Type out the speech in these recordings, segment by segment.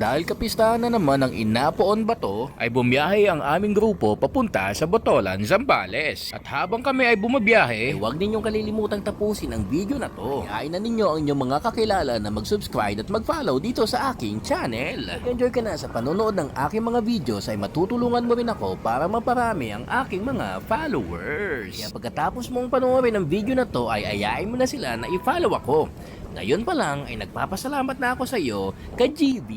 dahil kapistahan na naman ng Inapoon Bato, ay bumiyahe ang aming grupo papunta sa Botolan, Zambales. At habang kami ay bumabiyahe, eh, huwag ninyong kalilimutang tapusin ang video na to. Iyain na ninyo ang inyong mga kakilala na mag-subscribe at mag-follow dito sa aking channel. Enjoy ka na sa panonood ng aking mga videos ay matutulungan mo rin ako para maparami ang aking mga followers. Kaya pagkatapos mong panoorin ang video na to ay ayain mo na sila na i-follow ako. Ngayon pa lang ay nagpapasalamat na ako sa iyo kay GB.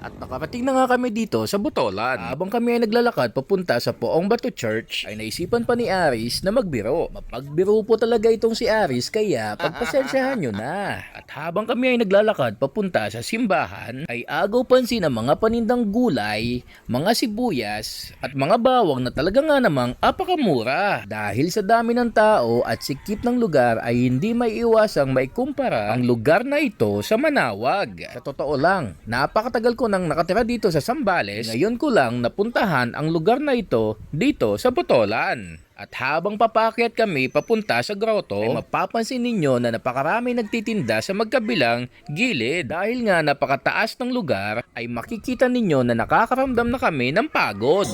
At nakarating na nga kami dito sa Botolan. Habang kami ay naglalakad papunta sa Poong Bato Church ay naisipan pa ni Aris na magbiro. Mapagbiro po talaga itong si Aris kaya pagpasensyahan nyo na. At habang kami ay naglalakad papunta sa simbahan ay agaw pansin ang mga panindang gulay, mga sibuyas at mga bawang na talaga nga namang apakamura. Dahil sa dami ng tao at sikip ng lugar ay hindi may iwasang maikumpara ang lugar na ito sa Manawag. Sa totoo lang, napakatagal ko nang nakatira dito sa Sambales, ngayon ko lang napuntahan ang lugar na ito dito sa Botolan. At habang papakyat kami papunta sa grotto, ay mapapansin ninyo na napakarami nagtitinda sa magkabilang gilid. Dahil nga napakataas ng lugar, ay makikita ninyo na nakakaramdam na kami ng pagod.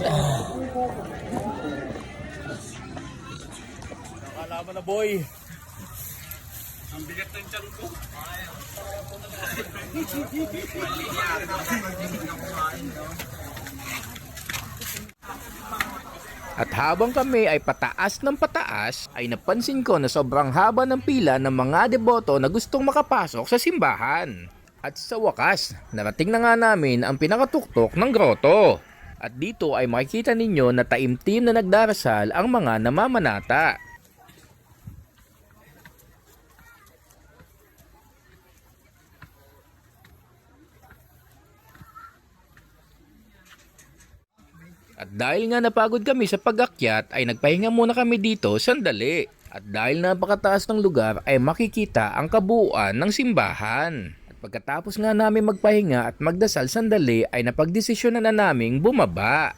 Nakalaman na boy. Ang bigat ng tiyan ko. At habang kami ay pataas ng pataas, ay napansin ko na sobrang haba ng pila ng mga deboto na gustong makapasok sa simbahan. At sa wakas, narating na nga namin ang pinakatuktok ng grotto. At dito ay makikita ninyo na taimtim na nagdarasal ang mga namamanata. At dahil nga napagod kami sa pagakyat ay nagpahinga muna kami dito sandali. At dahil napakataas ng lugar ay makikita ang kabuuan ng simbahan. At pagkatapos nga namin magpahinga at magdasal sandali ay napagdesisyonan na naming bumaba.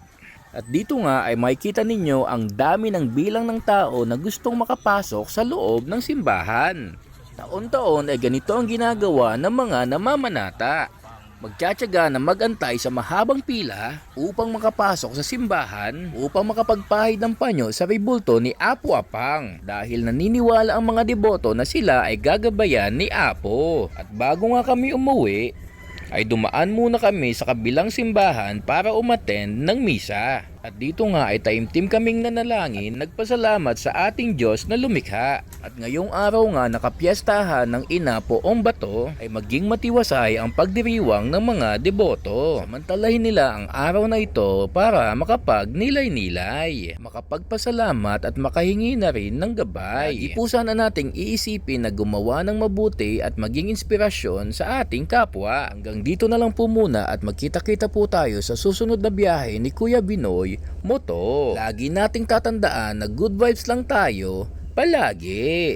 At dito nga ay makikita ninyo ang dami ng bilang ng tao na gustong makapasok sa loob ng simbahan. Taon-taon ay ganito ang ginagawa ng mga namamanata magtsatsaga na magantay sa mahabang pila upang makapasok sa simbahan upang makapagpahid ng panyo sa ribulto ni Apo Apang dahil naniniwala ang mga deboto na sila ay gagabayan ni Apo. At bago nga kami umuwi, ay dumaan muna kami sa kabilang simbahan para umattend ng misa. At dito nga ay taimtim kaming nanalangin, nagpasalamat sa ating Diyos na lumikha. At ngayong araw nga nakapiestahan ng ina poong bato ay maging matiwasay ang pagdiriwang ng mga deboto. Samantalahin nila ang araw na ito para makapagnilay-nilay, makapagpasalamat at makahingi na rin ng gabay. Di po sana nating iisipin na gumawa ng mabuti at maging inspirasyon sa ating kapwa. Hanggang dito na lang po muna at magkita-kita po tayo sa susunod na biyahe ni Kuya Binoy Moto. Lagi nating tatandaan na good vibes lang tayo palagi.